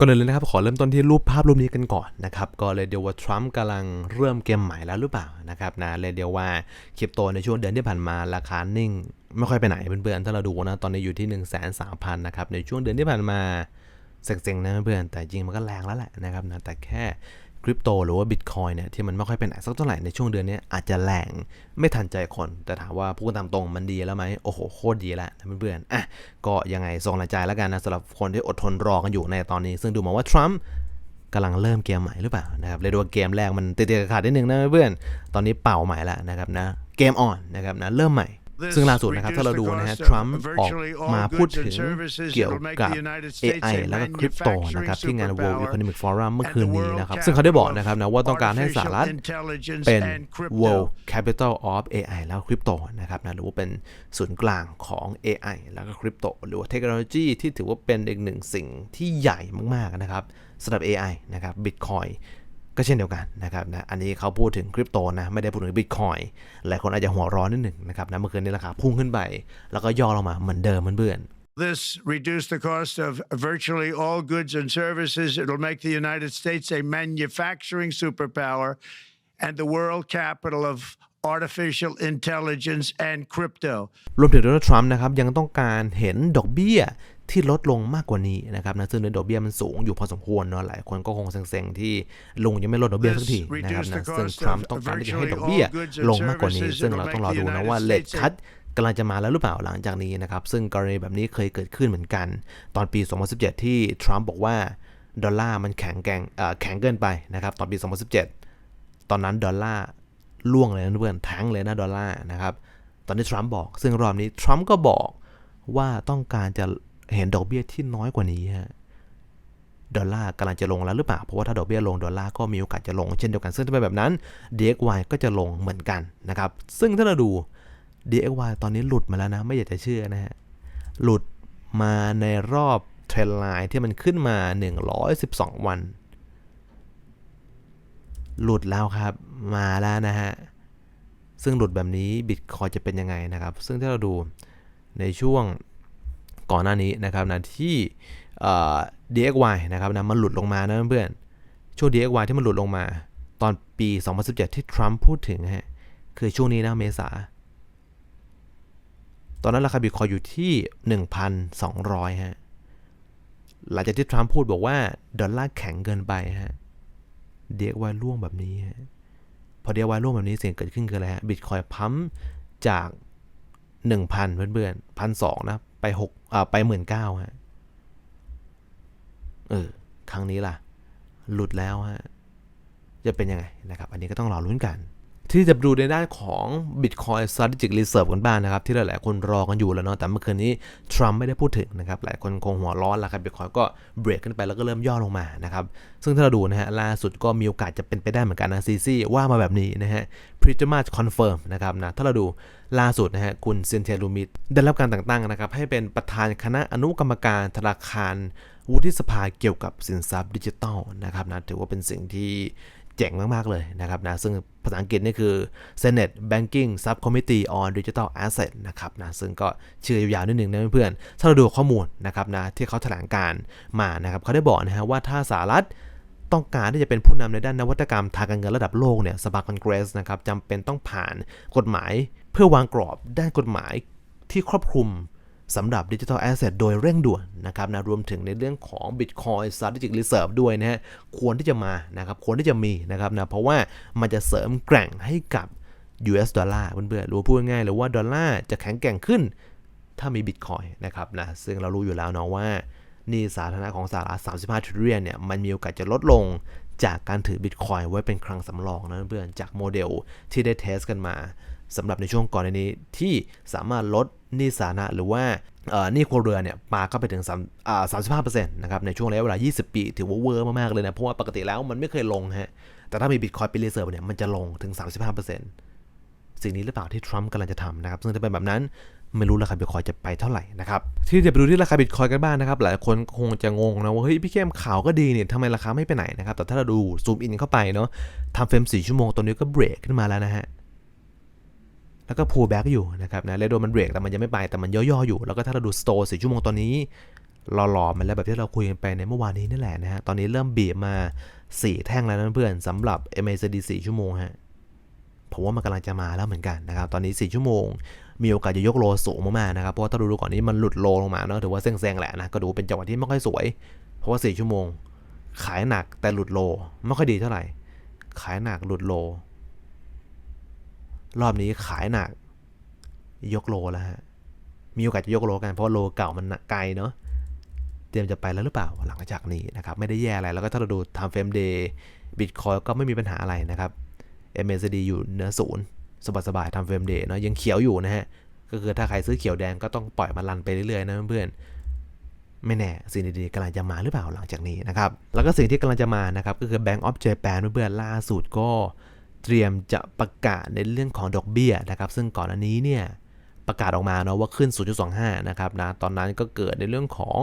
ก่อนเลยนะครับขอเริ่มต้นที่รูปภาพรูปนี้กันก่อนนะครับก็เลยเดียวว่าทรัมป์กำลังเริ่มเกมใหม่แล้วหรือเปล่านะครับนะเลยเดียวว่าคริปโตในช่วงเดือนที่ผ่านมาราคานิ่ง ไม่ค่อยไปไหนเพื่อนๆถ้าเราดูนะตอนนี้อยู่ที่ 1 3 0 0 0นะครับในช่วงเดือนที่ผ่านมาเซ็งๆนะเพื่อนๆแต่จริงมันก็แรงแล้วแหละนะครับนะแต่แค่ คริปโตหรือว่าบิตคอยเนี่ยที่มันไม่ค่อยไปไหนสักเท่าไหร่ในช่วงเดือนนี้อาจจะแรงไม่ทันใจคน แต่ถามว่าพูดตามตรงมันดีแล้วไหมโอ้โหโคตรดีแล้วนเพื่อนๆอะก็ยังไงส่งแรงใจแล้วกันนะสำหรับคนที่อดทนรอกันอยู่ในตอนนี้ ซึ่งดูเหมือนว่าทรัมป์กำลังเริ่มเกมใหม่หรือเปล่านะครับเลยดูว่าเกมแรกมันติดๆขาดนิดนึงนะเพื่อนตอนนี้เป่าใหม่แล้วนะครับนะเกมออนนะครับนะเริ่มใหม่ ซึ่งล่าสุดนะครับ ถ้าเราดูนะฮะ ทรัมป์ออกมาพูดถึงเกี่ยวกับ AI แล้วก็คริปโตนะครับ ที่งาน World Economic Forum เมื่อคืนนี้นะครับ ซึ่งเขาได้บอกนะครับนะว่าต้องการให้สหรัฐเป็น World Capital of AI แล้วคริปโตนะครับนะหรือว่าเป็นศูนย์กลางของ AI แล้วก็คริปโตหรือว่าเทคโนโลยีที่ถือว่าเป็นอีกหนึ่งสิ่งที่ใหญ่มากๆนะครับสำหรับ AI นะครับ Bitcoin ก็เช่นเดียวกันนะครับนะอันนี้เขาพูดถึงคริปโตนะไม่ได้พูดถึงบิตคอยหลายคนอาจจะหัวร้อนนิดหนึ่งนะครับนะเมื่อคืนนี้ราคาพุ่งขึ้นไป แล้วก็ย่อลงมาเหมือนเดิมเพื่อน This reduce the cost of virtually all goods and services. It'll make the United States a manufacturing superpower and the world capital of artificial intelligence and crypto. รวมถึงโดนัลด์ทรัมป์นะครับยังต้องการเห็นดอกเบี้ย ที่ลดลงมากกว่านี้นะครับนะซึ่งในดอกเบี้ยมันสูงอยู่พอสมควรเนาะหลายคนก็คงเซ็งๆที่ลุงยังไม่ลดดอกเบี้ยสักทีนะครับนะซึ่งทรัมป์ต้องการที่จะให้ดอกเบี้ยลงมากกว่านี้ ซึ่งเราต้องรอดูนะว่าเลทคัทกำลังจะมาแล้วหรือเปล่าหลังจากนี้นะครับ ซึ่งกรณีแบบนี้เคยเกิดขึ้นเหมือนกัน ตอนปี 2017 ที่ทรัมป์บอกว่าดอลลาร์มันแข็งแกร่งแข็งเกินไปนะครับ ตอนปี 2017 ตอนนั้นดอลลาร์ล่วงเลยนะเพื่อนแทงเลยนะดอลลาร์นะครับ ตอนที่ทรัมป์บอก ซึ่งรอบนี้ทรัมป์ก็บอกว่าต้องการจะ เห็นดอกเบี้ยที่น้อยกว่านี้ฮะดอลลาร์กำลังจะลงแล้วหรือเปล่า เพราะว่าถ้าดอกเบี้ยลงดอลลาร์ก็มีโอกาสจะลงเช่นเดียวกัน ซึ่งถ้าเป็นแบบนั้น DXY ก็จะลงเหมือนกันนะครับ ซึ่งถ้าเราดู DXY ตอนนี้หลุดมาแล้วนะ ไม่อยากจะเชื่อนะฮะ หลุดมาในรอบเทรนไลน์ที่มันขึ้นมา 112 วัน หลุดแล้วครับ มาแล้วนะฮะ ซึ่งหลุดแบบนี้บิตคอยจะเป็นยังไงนะครับ ซึ่งถ้าเราดูในช่วง ก่อนหน้านี้นะครับนะที่เอ่อ DXY นะครับนะมันหลุดลงมานะเพื่อนๆช่วง DXY ที่มันหลุดลงมา ตอนปี 2017 ที่ทรัมป์พูดถึงฮะคือช่วงนี้นะเมษา ตอนนั้นราคาบิตคอยอยู่ที่ 1,200 ฮะ หลังจากที่ทรัมป์พูดบอกว่า ดอลลาร์แข็งเกินไปฮะ DXY ร่วงแบบนี้ฮะพอ DXY ร่วงแบบนี้สิ่งเกิดขึ้นคืออะไรฮะบิตคอยพัมจาก 1,000 เพื่อนๆพันสองนะ ไปหกอ่าไปหมื่นเก้าฮะ เออ ครั้งนี้ล่ะ หลุดแล้วฮะ จะเป็นยังไงนะครับ อันนี้ก็ต้องรอลุ้นกัน ที่จะดูในด้านของ Bitcoin Strategic Reserve กันบ้างนะครับ ที่หลายๆคนรอกันอยู่แล้วเนาะแต่เมื่อคืนนี้ทรัมป์ไม่ได้พูดถึงนะครับ หลายคนคงหัวร้อนแล้วครับ Bitcoin ก็เบรกขึ้นไปแล้วก็เริ่มย่อลงมานะครับ ซึ่งถ้าเราดูนะฮะล่าสุดก็มีโอกาสจะเป็นไปได้เหมือนกันนะซีซีว่ามาแบบนี้นะฮะ pretty much confirm นะครับนะถ้าเราดูล่าสุดนะฮะคุณเซนเทียลูมิดได้รับการแต่งตั้งนะครับให้เป็นประธานคณะอนุกรรมการธนาคารวุฒิสภาเกี่ยวกับสินทรัพย์ดิจิทัลนะครับนะถือว่าเป็นสิ่งที่ จ๋งมาก ๆ เลยนะครับนะซึ่งภาษาอังกฤษนี่คือ Senate Banking Subcommittee on Digital Asset นะครับนะซึ่งก็ชื่อยาวๆนิดนึงนะเพื่อนๆถ้าเราดูข้อมูลนะครับนะที่เขาแถลงการมานะครับเขาได้บอกนะฮะว่าถ้าสหรัฐต้องการที่จะเป็นผู้นำในด้านนวัตกรรมทางการเงินระดับโลกเนี่ยสภาคอนเกรสนะครับจำเป็นต้องผ่านกฎหมายเพื่อวางกรอบด้านกฎหมายที่ครอบคลุม สำหรับดิจิทัลแอสเซทโดยเร่งด่วนนะครับนะรวมถึงในเรื่องของ Bitcoin Strategic Reserve ด้วยนะฮะควรที่จะมานะครับควรที่จะมีนะครับนะเพราะว่ามันจะเสริมแกร่งให้กับ US ดอลลาร์เพื่อนๆรู้พูดง่ายๆเลยว่าดอลลาร์จะแข็งแกร่งขึ้น ถ้ามี Bitcoin นะครับนะซึ่งเรารู้อยู่แล้วเนาะว่านี่สาธารณะของสหรัฐ35 trillion เนี่ยมันมีโอกาสจะลดลง จากการถือ Bitcoin ไว้เป็นคลังสำรองนะเพื่อนๆจากโมเดลที่ได้เทสกันมาสำหรับในช่วงก่อนนี้ที่สามารถลดหนี้สาธารณะหรือว่าเอ่อหนี้ครัวเรือนเนี่ยปาเข้าไปถึง3อ่า35%นะครับในช่วงระยะเวลา 20 ปี ถือว่าเวอร์มาก ๆ เลยนะ เพราะว่าปกติแล้วมันไม่เคยลงฮะแต่ถ้ามี Bitcoin เป็น Reserve เนี่ยมันจะลงถึง 35%สิ่งนี้หรือเปล่าที่ทรัมป์กำลังจะทำนะครับ ซึ่งถ้าเป็นแบบนั้น ไม่รู้ราคาบิตคอยจะไปเท่าไหร่นะครับที่จะไปดูที่ราคาบิตคอยกันบ้างนะครับหลายคนคงจะงงนะว่าเฮ้ยพี่เข้มข่าวก็ดีเนี่ยทำไมราคาไม่ไปไหนนะครับแต่ถ้าเราดูซูมอินเข้าไปเนาะทำเฟรม4ชั่วโมงตัวนี้ก็เบรกขึ้นมาแล้วนะฮะแล้วก็ pull back อยู่นะครับนะเรโดมันเบรกแต่มันยังไม่ไปแต่มันย่อๆอยู่ แล้วก็ถ้าเราดู store 4ชั่วโมงตอนนี้หล่อๆมาแล้วแบบที่เราคุยกันไปในเมื่อวานนี้นี่แหละนะฮะตอนนี้เริ่มบีบมา 4 แท่งแล้วนะเพื่อนสำหรับ MACD 4ชั่วโมงฮะผมว่ามันกำลังจะมาแล้วเหมือนกันนะครับ ตอนนี้ 4 ชั่วโมง มีโอกาสจะยกโลสูงมากๆนะครับเพราะว่าถ้าดูดูก่อนนี้มันหลุดโลลงมาเนาะถือว่าเซ็งๆแหละนะก็ดูเป็นจังหวะที่ไม่ค่อยสวย เพราะว่า 4 ชั่วโมง ขายหนักแต่หลุดโลไม่ค่อยดีเท่าไหร่ ขายหนักหลุดโล รอบนี้ขายหนัก ยกโลแล้วฮะมีโอกาสจะยกโลกันเพราะโลเก่ามันไกลเนาะเตรียมจะไปแล้วหรือเปล่าหลังจากนี้นะครับไม่ได้แย่อะไรแล้วก็ถ้าเราดู time frame day Bitcoin ก็ไม่มีปัญหาอะไรนะครับ MACD อยู่เหนือศูนย์ สบายๆ time frame day เนาะยังเขียวอยู่นะฮะ ก็คือถ้าใครซื้อเขียวแดงก็ต้องปล่อยมันรันไปเรื่อยๆนะเพื่อนไม่แน่ สิ่งดีๆกำลังจะมาหรือเปล่าหลังจากนี้นะครับ แล้วก็สิ่งที่กำลังจะมานะครับ ก็คือ Bank of Japan เพื่อนๆล่าสุดก็เตรียมจะประกาศในเรื่องของดอกเบี้ยนะครับ ซึ่งก่อนอันนี้เนี่ยประกาศออกมาเนาะว่าขึ้น 0.25 นะครับนะตอนนั้นก็เกิดในเรื่องของ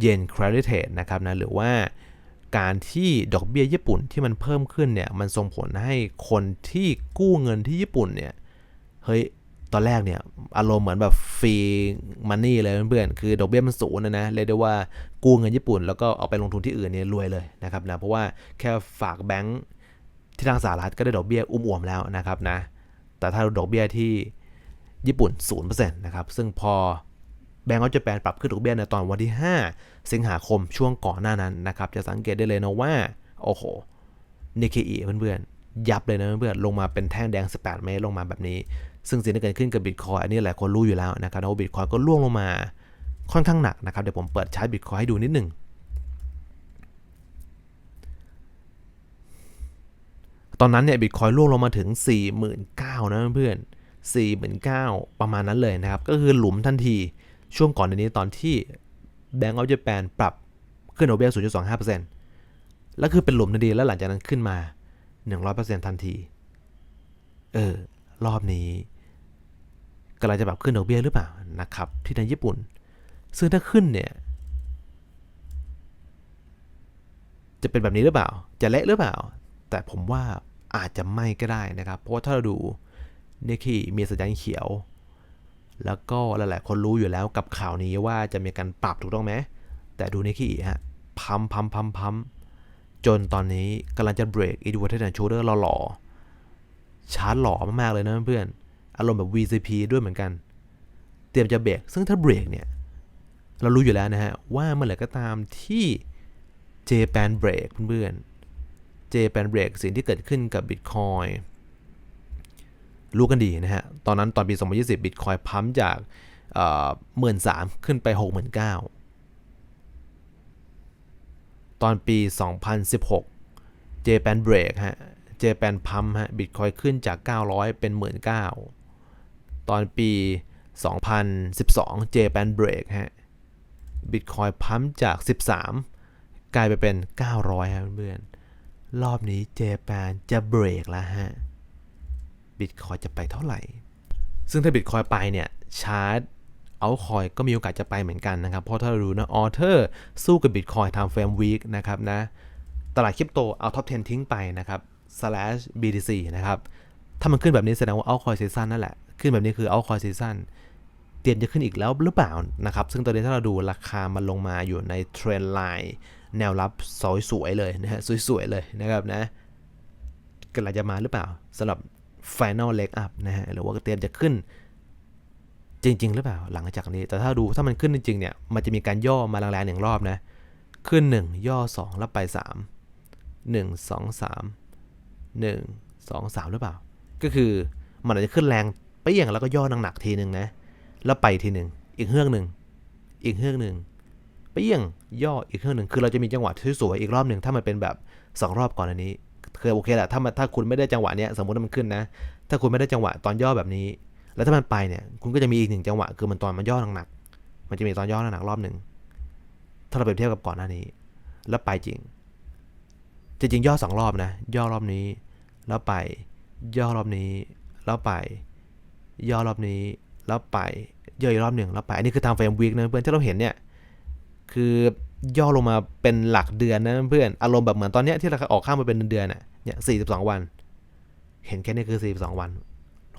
เยน credit นะครับนะหรือว่า การที่ดอกเบี้ยญี่ปุ่นที่มันเพิ่มขึ้นเนี่ยมันส่งผลให้คนที่กู้เงินที่ญี่ปุ่นเนี่ยเฮ้ยตอนแรกเนี่ยอารมณ์เหมือนแบบฟรีมันนี่เลยเพื่อนๆคือดอกเบี้ยมันสูงนะนะเรียกได้ว่ากู้เงินญี่ปุ่น แล้วก็เอาไปลงทุนที่อื่นเนี่ยรวยเลยนะครับนะเพราะว่าแค่ฝากแบงค์ที่ทางสหรัฐก็ได้ดอกเบี้ยอุ้มอ่วมแล้วนะครับนะแต่ถ้าดอกเบี้ยที่ญี่ปุ่น0%นะครับซึ่งพอ แบงก์ออฟจแปนปรับขึ้นดอกเบี้ยในตอนวันที่ 5 สิงหาคมช่วงก่อนหน้านั้นนะครับ จะสังเกตได้เลยนะว่า โอ้โหนิเคอีเพื่อนๆ ยับเลยนะเพื่อนๆ ลงมาเป็นแท่งแดง 18 เมตรลงมาแบบนี้ ซึ่งสิ่งที่เกิดขึ้นกับบิตคอยอันนี้หลายคนรู้อยู่แล้วนะครับว่าบิตคอยก็ล่วงลงมาค่อนข้างหนักนะครับ เดี๋ยวผมเปิดใชาร์ตบิตคอยให้ดูนิดหนึ่งตอนนั้นเนี่ยบิตคอยล่วงลงมาถึง 49,000นะเพื่อน49,000 ประมาณนั้นเลยนะครับ ก็คือหลุมทันที ช่วงก่อนในนี้ตอนที่ Bank of Japan ปรับขึ้นดอกเบี้ย 0.25%แล้วคือเป็นหลุมทันทีแล้วหลังจากนั้นขึ้นมา 100%ทันที เออ รอบนี้กำลังจะปรับขึ้นดอกเบี้ยหรือเปล่านะครับ ที่ในญี่ปุ่น ซึ่งถ้าขึ้นเนี่ย จะเป็นแบบนี้หรือเปล่า จะเละหรือเปล่า แต่ผมว่าอาจจะไม่ก็ได้นะครับ เพราะว่าถ้าเราดูเนี่คือมีสัญญาณเขียว แล้วก็หลายๆ คนรู้อยู่แล้วกับข่าวนี้ว่าจะมีการปรับถูกต้องไหม แต่ดูนี่คือฮะพัมพัมพัมพัมจนตอนนี้กำลังจะเบรกอีดูวัฒนชูเดอร์หล่อๆชาร์จหล่อมากๆเลยนะเพื่อนอารมณ์แบบ VCP ด้วยเหมือนกัน เตรียมจะเบรก ซึ่งถ้าเบรกเนี่ย เรารู้อยู่แล้วนะฮะ ว่าเมื่อไหร่ก็ตามที่ Japan Break เพื่อนๆ Japan Break สิ่งที่เกิดขึ้นกับ Bitcoin รู้กันดีนะฮะ ตอนนั้นตอนปี 2020 Bitcoin พัมจากหมื่นสามขึ้นไป 69,000 ตอนปี 2016 Japan Break ฮะ Japan Pump ฮะ Bitcoin ขึ้นจาก 900 เป็น 19,000 ตอนปี 2012 Japan Break ฮะ Bitcoin พัมจาก 13 กลายไปเป็น 900ฮะเพื่อนๆรอบนี้ Japan จะเบรกแล้วฮะ Bitcoin จะไปเท่าไหร่ ซึ่งถ้า Bitcoin ไปเนี่ยชาร์ตเอาคอยก็มีโอกาสจะไปเหมือนกันนะครับ เพราะถ้าเราดูนะออเทอร์สู้กับ Bitcoin ทำเฟรมวีคนะครับนะ ตลาดคริปโตเอาท็อป 10 ทิ้งไปนะครับ slash BTC นะครับ ถ้ามันขึ้นแบบนี้แสดงว่าเอาคอยซีซันนั่นแหละ ขึ้นแบบนี้คือเอาคอยซีซันเตรียมจะขึ้นอีกแล้วหรือเปล่านะครับ ซึ่งตอนนี้ถ้าเราดูราคามันลงมาอยู่ในเทรนไลน์แนวรับสวยๆเลยนะฮะสวยๆเลยนะครับนะกำลังจะมาหรือเปล่าสำหรับ Final Leg Up นะฮะหรือว่าเตรียมจะขึ้นจริง ๆ หรือเปล่าหลังจากนี้ แต่ถ้าดูถ้ามันขึ้นจริง ๆ เนี่ย มันจะมีการย่อมาแรงๆหนึ่งรอบนะ ขึ้น 1 ย่อ 2 แล้วไป 3 1 2 3 1 2 3 หรือเปล่า ก็คือมันอาจจะขึ้นแรงไปอย่างแล้วก็ย่อหนักๆทีหนึ่งนะ แล้วไปทีหนึ่งอีกเฮือกหนึ่งอีกเฮือกหนึ่งไปย่างย่ออีกเฮือกหนึ่งคือเราจะมีจังหวะที่สวยอีกรอบหนึ่งถ้ามันเป็นแบบ 2 รอบก่อนอันนี้ คือโอเคแหละถ้ามันถ้าคุณไม่ได้จังหวะเนี้ยสมมติว่ามันขึ้นนะ ถ้าคุณไม่ได้จังหวะตอนย่อแบบนี้ แล้วถ้ามันไปเนี่ย คุณก็จะมีอีกหนึ่งจังหวะคือมันตอนมันย่อหนักๆมันจะมีตอนย่อหนักๆรอบหนึ่งถ้าเราเปรียบเทียบกับก่อนหน้านี้ แล้วไปจริงจริงๆย่อสองรอบนะ ย่อรอบนี้ แล้วไป ย่อรอบนี้ แล้วไป ย่อรอบนี้ แล้วไปย่ออีกรอบหนึ่งแล้วไป อันนี้คือทางเฟรมวีคนะเพื่อนที่เราเห็นเนี่ย คือ ย่อลงมาเป็นหลักเดือนนะเพื่อนอารมณ์แบบเหมือนตอนเนี้ยที่เราออกข้ามมาเป็นเดือนๆน่ะเนี่ยสี่สิบสองวัน เห็นแค่นี้คือสี่สิบสองวัน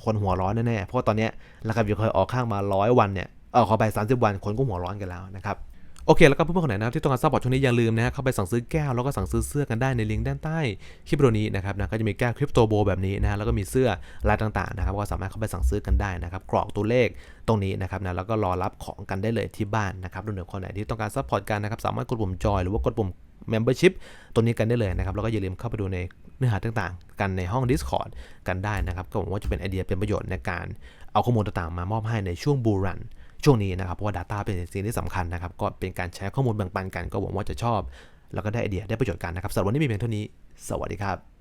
คนหัวร้อนแน่ๆเพราะว่าตอนเนี้ยราคาบิตคอยออกข้างมาร้อยวันเนี่ยเออขอไปสามสิบวันคนก็หัวร้อนกันแล้วนะครับ โอเค แล้วก็เพื่อนๆคนไหนนะที่ต้องการซัพพอร์ตช่วงนี้อย่าลืมนะฮะเข้าไปสั่งซื้อแก้วแล้วก็สั่งซื้อเสื้อกันได้ในลิงก์ด้านใต้คลิปวิดีโอนี้นะครับนะก็จะมีแก้วคริปโตโบแบบนี้นะฮะแล้วก็มีเสื้อลายต่างๆนะครับก็สามารถเข้าไปสั่งซื้อกันได้นะครับกรอกตัวเลขตรงนี้นะครับนะแล้วก็รอรับของกันได้เลยที่บ้านนะครับรวมถึงคนไหนที่ต้องการซัพพอร์ตกันนะครับสามารถกดปุ่มจอยหรือว่ากดปุ่ม membership ตัวนี้กันได้เลยนะครับ แล้วก็อย่าลืมเข้าไปดูในเนื้อหาต่างๆ กันในห้อง Discord กันได้นะครับ ก็หวังว่าจะเป็นไอเดียเป็นประโยชน์ในการเอาข้อมูลต่างๆมามอบให้ในช่วงบูรัน ช่วงนี้นะครับเพราะว่า Data เป็นสิ่งที่สำคัญนะครับ ก็เป็นการแชร์ข้อมูลแบ่งปันกัน ก็หวังว่าจะชอบ แล้วก็ได้ไอเดียได้ประโยชน์กันนะครับสำหรับวันนี้มีเพียงเท่านี้ สวัสดีครับ